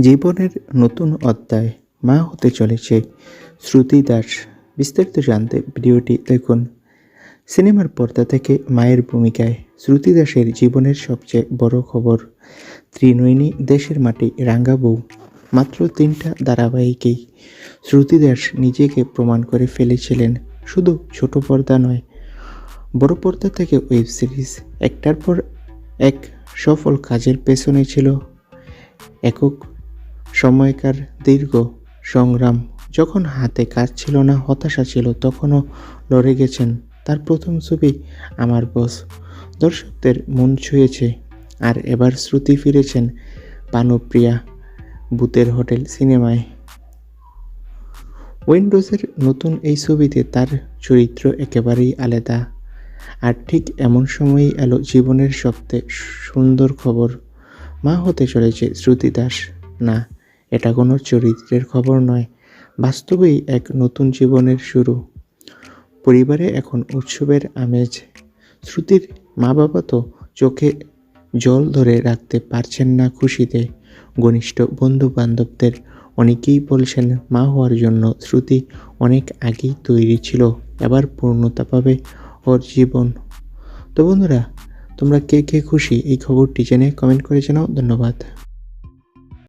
জীবনের নতুন অধ্যায় মা হতে চলেছে। শ্রুতি দাস, বিস্তারিত জানতে ভিডিওটি দেখুন। সিনেমার পর্দা থেকে মায়ের ভূমিকায় শ্রুতি দাসের জীবনের সবচেয়ে বড় খবর, ত্রিনয়নী দেশের মাটি রাঙ্গা বউ, মাত্র তিনটা ধারাবাহিকেই। শ্রুতি দাস নিজেকে প্রমাণ করে ফেলেছিলেন, শুধু ছোট পর্দা নয়, বড় পর্দা থেকে ওয়েব সিরিজ, একটার পর এক সফল কাজের পেছনে ছিল। একক সময়কার দীর্ঘ সংগ্রাম যখন হাতে কাজ ছিল না, হতাশা ছিল, তখনও লড়ে গেছেন। তার প্রথম ছবি আমার বস। দর্শকদের মন ছুঁয়েছে আর এবার শ্রুতি ফিরেছেন পানুপ্রিয়া ভূতের হোটেল সিনেমায়। উইন্ডোজের নতুন এই ছবিতে তার চরিত্র একেবারেই আলাদা আর ঠিক এমন সময়ই এলো জীবনের সবচেয়ে সুন্দর খবর। মা হতে চলেছে শ্রুতি দাস, না এটা কোনো চরিত্রের খবর নয়। বাস্তবেই এক নতুন জীবনের শুরু। পরিবারে এখন উৎসবের আমেজ। শ্রুতির মা বাবা তো চোখে জল ধরে রাখতে পারছেন না খুশিতে। ঘনিষ্ঠ বন্ধু বান্ধবদের অনেকেই বলছেন, মা হওয়ার জন্য শ্রুতি অনেক আগেই তৈরি ছিল, এবার পূর্ণতা পাবে ওর জীবন। তো বন্ধুরা, তোমরা কে কে খুশি? এই খবরটি জেনে কমেন্ট করে জানাও। ধন্যবাদ।